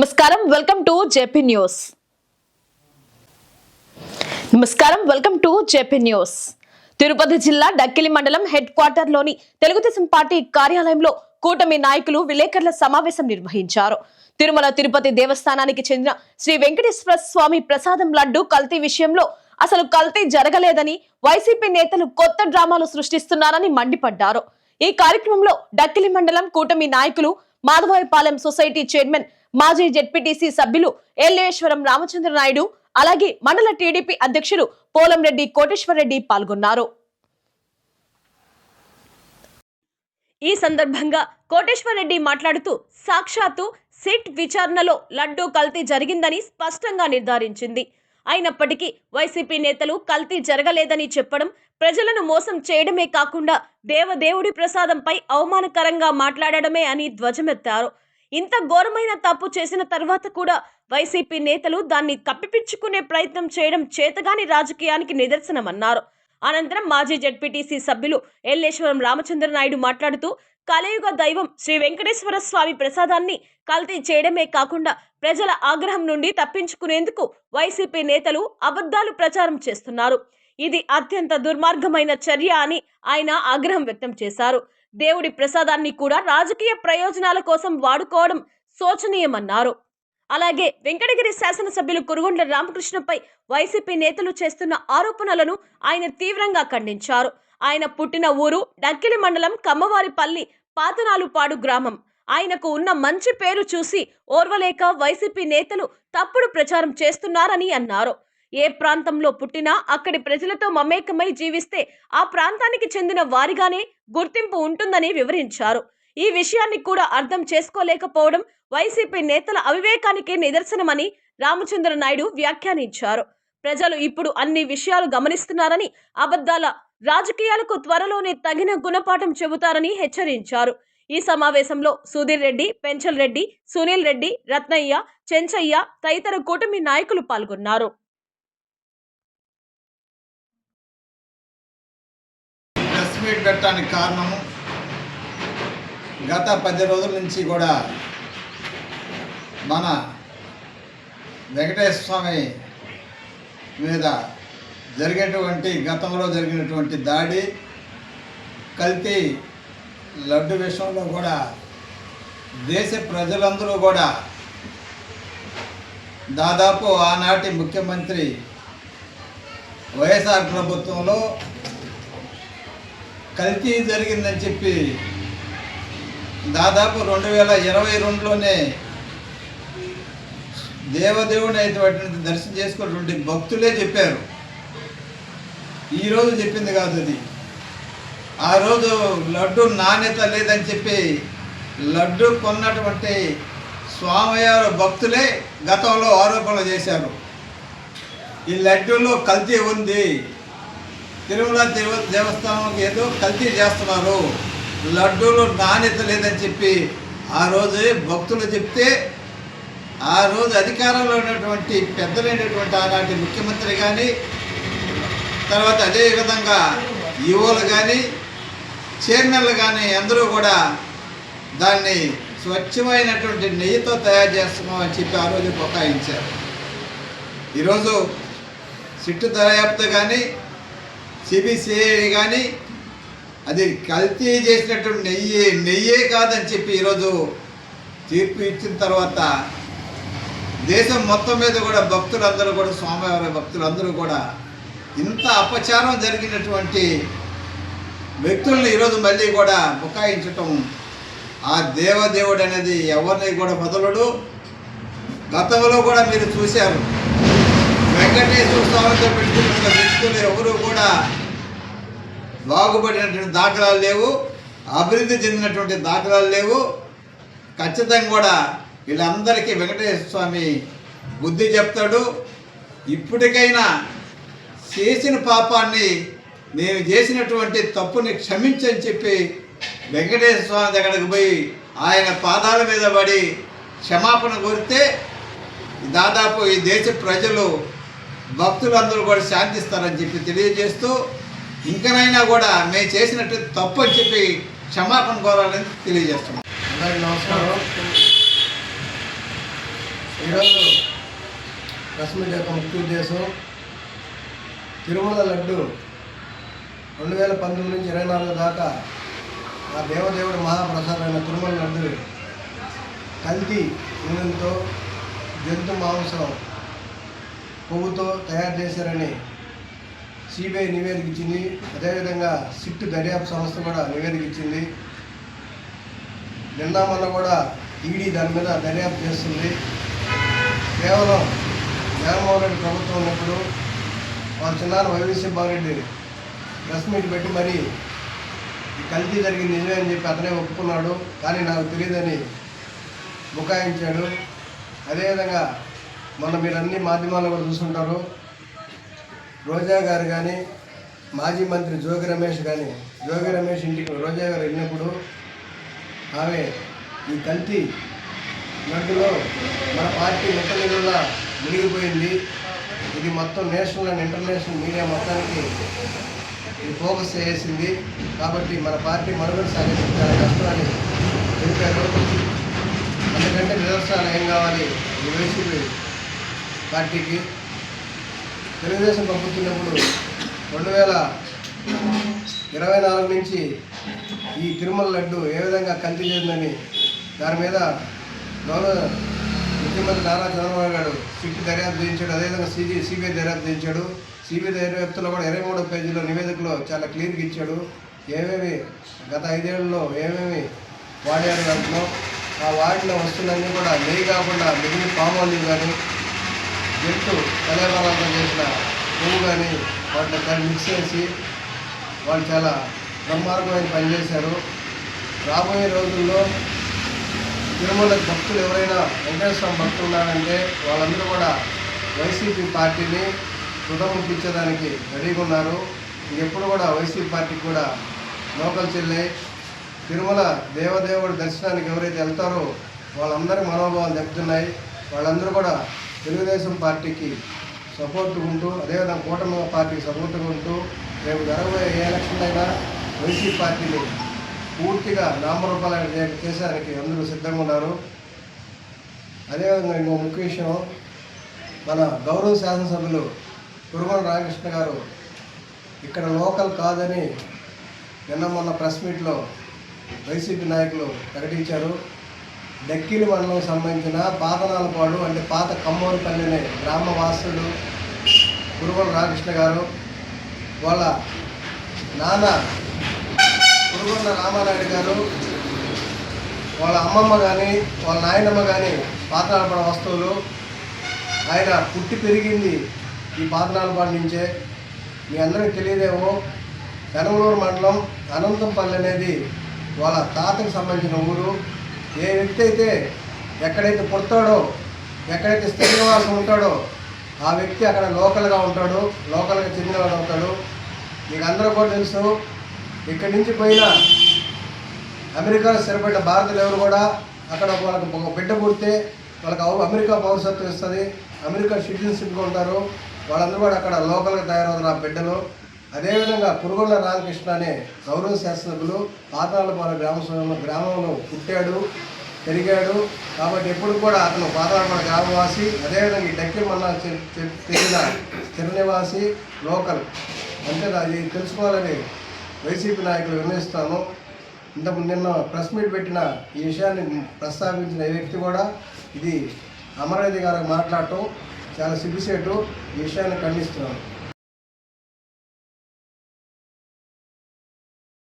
నమస్కారం. Welcome to JP news. నమస్కారం. Welcome to JP news. Tirupati జిల్లా డక్కిలి మండలం హెడ్ క్వార్టర్లోని తెలుగుదేశం పార్టీ కార్యాలయంలో కూటమి నాయకులు విలేకరుల సమావేశం నిర్వహించారు. తిరుమల తిరుపతి దేవస్థానానికి చెందిన శ్రీ వెంకటేశ్వర స్వామి ప్రసాదం లడ్డు కల్తీ విషయంలో అసలు కల్తీ జరగలేదని వైసీపీ నేతలు కొత్త డ్రామాలు సృష్టిస్తున్నారని మండిపడ్డారు. ఈ కార్యక్రమంలో డక్కిలి మండలం కూటమి నాయకులు మాధవాయపాలెం సొసైటీ చైర్మన్ మాజీ జెడ్పీటీసీ సభ్యులు ఎల్లేశ్వరం రామచంద్ర నాయుడు అలాగే మండల టీడీపీ అధ్యక్షులు పోలంరెడ్డి కోటేశ్వరరెడ్డి పాల్గొన్నారు. ఈ సందర్భంగా కోటేశ్వరరెడ్డి మాట్లాడుతూ సాక్షాత్తు సిట్ విచారణలో లడ్డూ కల్తీ జరిగిందని స్పష్టంగా నిర్ధారించింది. అయినప్పటికీ వైసీపీ నేతలు కల్తీ జరగలేదని చెప్పడం ప్రజలను మోసం చేయడమే కాకుండా దేవదేవుడి ప్రసాదంపై అవమానకరంగా మాట్లాడడమే అని ధ్వజమెత్తారు. ఇంత ఘోరమైన తప్పు చేసిన తర్వాత కూడా వైసీపీ నేతలు దాన్ని కప్పిపించుకునే ప్రయత్నం చేయడం చేతగాని రాజకీయానికి నిదర్శనమన్నారు. అనంతరం మాజీ జడ్పీటీసీ సభ్యులు ఎల్లేశ్వరం రామచంద్ర నాయుడు మాట్లాడుతూ కలయుగ దైవం శ్రీ వెంకటేశ్వర స్వామి ప్రసాదాన్ని కల్తీ చేయడమే కాకుండా ప్రజల ఆగ్రహం నుండి తప్పించుకునేందుకు వైసీపీ నేతలు అబద్ధాలు ప్రచారం చేస్తున్నారు. ఇది అత్యంత దుర్మార్గమైన చర్య అని ఆయన ఆగ్రహం వ్యక్తం చేశారు. దేవుడి ప్రసాదాన్ని కూడా రాజకీయ ప్రయోజనాల కోసం వాడుకోవడం శోచనీయమన్నారు. అలాగే వెంకటగిరి శాసనసభ్యులు కురుగుండ్ల రామకృష్ణపై వైసీపీ నేతలు చేస్తున్న ఆరోపణలను ఆయన తీవ్రంగా ఖండించారు. ఆయన పుట్టిన ఊరు డక్కిలి మండలం కమ్మవారిపల్లి పాతనాలుపాడు గ్రామం. ఆయనకు ఉన్న మంచి పేరు చూసి ఓర్వలేక వైసీపీ నేతలు తప్పుడు ప్రచారం చేస్తున్నారని అన్నారు. ఏ ప్రాంతంలో పుట్టినా అక్కడి ప్రజలతో మమేకమై జీవిస్తే ఆ ప్రాంతానికి చెందిన వారిగానే గుర్తింపు ఉంటుందని వివరించారు. ఈ విషయాన్ని కూడా అర్థం చేసుకోలేకపోవడం వైసీపీ నేతల అవివేకానికి నిదర్శనమని రామచంద్ర నాయుడు వ్యాఖ్యానించారు. ప్రజలు ఇప్పుడు అన్ని విషయాలు గమనిస్తున్నారని అబద్ధాల రాజకీయాలకు త్వరలోనే తగిన గుణపాఠం చెబుతారని హెచ్చరించారు. ఈ సమావేశంలో సుధీర్ రెడ్డి పెంచల్ రెడ్డి సునీల్ రెడ్డి రత్నయ్య చెంచయ్య తదితర కూటమి నాయకులు పాల్గొన్నారు. ఎస్టిమేట్ పెట్టడానికి కారణము గత పది రోజుల నుంచి కూడా మన వెంకటేశ్వర స్వామి మీద జరిగేటువంటి గతంలో జరిగినటువంటి దాడి కల్తీ లడ్డు విషయంలో కూడా దేశ ప్రజలందరూ కూడా దాదాపు ఆనాటి ముఖ్యమంత్రి వైఎస్ఆర్ ప్రభుత్వంలో కల్తీ జరిగిందని చెప్పి దాదాపు రెండు వేల ఇరవై రెండులోనే దేవదేవుని అయినటువంటి దర్శనం చేసుకున్నటువంటి భక్తులే చెప్పారు. ఈరోజు చెప్పింది కాదు అది. ఆ రోజు లడ్డు నాణ్యత లేదని చెప్పి లడ్డు కొన్నటువంటి స్వామివారి భక్తులే గతంలో ఆరోపణలు చేశారు. ఈ లడ్డూలో కల్తీ ఉంది. తిరుమల దేవ దేవస్థానం ఏదో కల్తీ చేస్తున్నారు. లడ్డూలు నాణ్యత లేదని చెప్పి ఆ రోజు భక్తులు చెప్తే ఆ రోజు అధికారంలో ఉన్నటువంటి పెద్దలైనటువంటి ఆనాటి ముఖ్యమంత్రి కానీ తర్వాత అదే విధంగా ఈవోలు కానీ చైర్మన్లు కానీ అందరూ కూడా దాన్ని స్వచ్ఛమైనటువంటి నెయ్యితో తయారు చేస్తున్నాం అని చెప్పి ఆ రోజు బొకాయించారు. ఈరోజు సిట్టు దర్యాప్తు కానీ సిబిసిఐ కానీ అది కల్తీ చేసినట్టు నెయ్యి నెయ్యే కాదని చెప్పి ఈరోజు తీర్పు ఇచ్చిన తర్వాత దేశం మొత్తం మీద కూడా భక్తులందరూ కూడా స్వామివారి భక్తులందరూ కూడా ఇంత అపచారం జరిగినటువంటి వ్యక్తుల్ని ఈరోజు మళ్ళీ కూడా బుకాయించటం ఆ దేవదేవుడు అనేది ఎవరిని కూడా మొదలడు గతంలో కూడా మీరు చూశారు. వెంకటేశ్వర స్వామితో పెట్టుకున్న వ్యక్తులు ఎవరు కూడా బాగుపడినటువంటి దాఖలాలు లేవు అభివృద్ధి చెందినటువంటి దాఖలాలు లేవు. ఖచ్చితంగా కూడా వీళ్ళందరికీ వెంకటేశ్వర స్వామి బుద్ధి చెప్తాడు. ఇప్పటికైనా చేసిన పాపాన్ని నేను చేసినటువంటి తప్పుని క్షమించని చెప్పి వెంకటేశ్వర స్వామి దగ్గరకు పోయి ఆయన పాదాల మీద పడి క్షమాపణ కోరితే దాదాపు ఈ దేశ ప్రజలు భక్తులందరూ కూడా శాంతిస్తారని చెప్పి తెలియజేస్తూ ఇంకనైనా కూడా మేము చేసినట్టు తప్పు అని చెప్పి క్షమాపణ కోరాలని తెలియజేస్తున్నాం. అందరికీ నమస్కారం. ఈరోజు ప్రెస్ యొక్క ముఖ్య ఉద్దేశం తిరుమల లడ్డు రెండు వేల పంతొమ్మిది నుంచి ఇరవై నాలుగు దాకా ఆ దేవదేవుడు మహాప్రసాదమైన తిరుమల లడ్డు కల్తీ నూనెతో జంతు మాంసం కొవ్వుతో తయారు చేశారని సిబిఐ నివేదిక ఇచ్చింది అదేవిధంగా సిట్ దర్యాప్తు సంస్థ కూడా నివేదిక ఇచ్చింది నిన్న మొన్న కూడా ఈడీ దాని మీద దర్యాప్తు చేస్తుంది. కేవలం జగన్మోహన్ రెడ్డి ప్రభుత్వం ఉన్నప్పుడు వాళ్ళ చిన్నాన్న వైవీసీ బారెడ్డి ప్రెస్ మీట్ పెట్టి మరి ఈ కల్తీ జరిగింది నిజమే అని చెప్పి అతనే ఒప్పుకున్నాడు. కానీ నాకు తెలియదని బుకాయించాడు. అదేవిధంగా మొన్న మీరు అన్ని మాధ్యమాల్లో కూడా చూసుంటారు. రోజా గారు కానీ మాజీ మంత్రి జోగి రమేష్ కానీ జోగి రమేష్ ఇంటికి రోజా గారు వెళ్ళినప్పుడు ఆమె ఈ కల్తీ లడ్డులో మన పార్టీ ముట్టనిలులా మునిగిపోయింది. ఇది మొత్తం నేషనల్ అండ్ ఇంటర్నేషనల్ మీడియా మొత్తానికి ఇది ఫోకస్ చేసింది. కాబట్టి మన పార్టీ మనుగడ సాగించడం చాలా కష్టమని తెలిపారు అందుకంటే నిదర్శనాలు ఏం కావాలి? ఈ వైసీపీ పార్టీకి. తెలుగుదేశం పంపుతున్నప్పుడు రెండు వేల ఇరవై నాలుగు నుంచి ఈ తిరుమల లడ్డు ఏ విధంగా కల్తీ చేసిందని దాని మీద గౌరవ ముఖ్యమంత్రి నారా చంద్రబాబు నాయుడు సిట్ దర్యాప్తు చేయించాడు. అదేవిధంగా సిబి సిబిఐ దర్యాప్తు చేయించాడు. సిబిఐ దర్యాప్తులో కూడా ఇరవై మూడో పేజీలో నివేదికలో చాలా క్లియర్గా ఇచ్చాడు. ఏమేమి గత ఐదేళ్ళలో ఏమేమి వాడారు దాంట్లో ఆ వాడిన వస్తువులన్నీ కూడా నెయ్యి కాకుండా మిగిలిన పామాయిల్ కానీ జట్టు కలేబరాలతో చేసిన పువ్వు కానీ వాటిని దాన్ని మిక్స్ చేసి వాళ్ళు చాలా బ్రహ్మార్గమైన పనిచేశారు రాబోయే రోజుల్లో తిరుమల భక్తులు ఎవరైనా వెంకటేశ్వర భక్తులు ఉన్నారంటే వాళ్ళందరూ కూడా వైసీపీ పార్టీని రుణముట్టించడానికి రెడీగా ఉన్నారు. ఎప్పుడు కూడా వైసీపీ పార్టీకి కూడా లోకల్ చెల్లె. తిరుమల దేవదేవుడి దర్శనానికి ఎవరైతే వెళ్తారో వాళ్ళందరి మనోభావాలు దెబ్బతున్నాయి. వాళ్ళందరూ కూడా తెలుగుదేశం పార్టీకి సపోర్ట్ ఉంటూ అదేవిధంగా కూటమి పార్టీకి సపోర్ట్గా ఉంటూ రేపు జరగబోయే ఏ ఎలక్షన్ అయినా వైసీపీ పార్టీని పూర్తిగా నామరూపాలు చేసేదానికి అందరూ సిద్ధంగా ఉన్నారు. అదేవిధంగా ఇంకో ముఖ్య విషయం మన గౌరవ శాసనసభ్యులు కురుమల రామకృష్ణ గారు ఇక్కడ లోకల్ కాదని నిన్న మొన్న ప్రెస్ మీట్లో వైసీపీ నాయకులు ప్రకటించారు. డక్కిలి మండలం సంబంధించిన పాతనాలపాడు అంటే పాత కమ్మోరుపల్లి పల్లెనే గ్రామవాసుడు కురుగోల రామకృష్ణ గారు వాళ్ళ నాన్న కురుగొండ రామారాయుడు గారు వాళ్ళ అమ్మమ్మ కానీ వాళ్ళ నాయనమ్మ కానీ పాతనాలపాడు వస్తువులు. ఆయన పుట్టి పెరిగింది ఈ పాతనాలపాడు నుంచే. మీ అందరికీ తెలియదేమో పెనమలూరు మండలం అనంతంపల్లి అనేది వాళ్ళ తాతకి సంబంధించిన ఊరు. ఏ వ్యక్తి అయితే ఎక్కడైతే పుడతాడో ఎక్కడైతే స్థిర ఉంటాడో ఆ వ్యక్తి అక్కడ లోకల్గా ఉంటాడు లోకల్గా చెందినవాడు అవుతాడు. మీకు అందరూ కూడా తెలుసు ఇక్కడి నుంచి పోయిన అమెరికాలో స్థిరపడిన భారతీయులు ఎవరు కూడా అక్కడ వాళ్ళకి ఒక బిడ్డ పుడితే వాళ్ళకి అమెరికా పౌరసత్వం ఇస్తుంది. అమెరికా సిటిజన్షిప్గా ఉంటారు. వాళ్ళందరూ కూడా అక్కడ లోకల్గా తయారవుతారు ఆ బిడ్డలు. అదేవిధంగా కురుగొండ రామకృష్ణ అనే గౌరవ శాస్త్రజ్ఞులు పాతాళపాల గ్రామ గ్రామంలో పుట్టాడు పెరిగాడు. కాబట్టి ఎప్పుడు కూడా అతను పాతాళపాల గ్రామవాసి అదేవిధంగా ఈ డక్కి మన్నా తెగిన స్థిర నివాసి లోకల్. అంటే అది తెలుసుకోవాలని వైసీపీ నాయకులు విన్నవిస్తాను. ఇంతకు నిన్న ప్రెస్ మీట్ పెట్టిన ఈ విషయాన్ని ప్రస్తావించిన వ్యక్తి కూడా ఇది అమరావతి గారు మాట్లాడటం చాలా సిగ్గుసేటు ఈ విషయాన్ని ఖండిస్తున్నాను.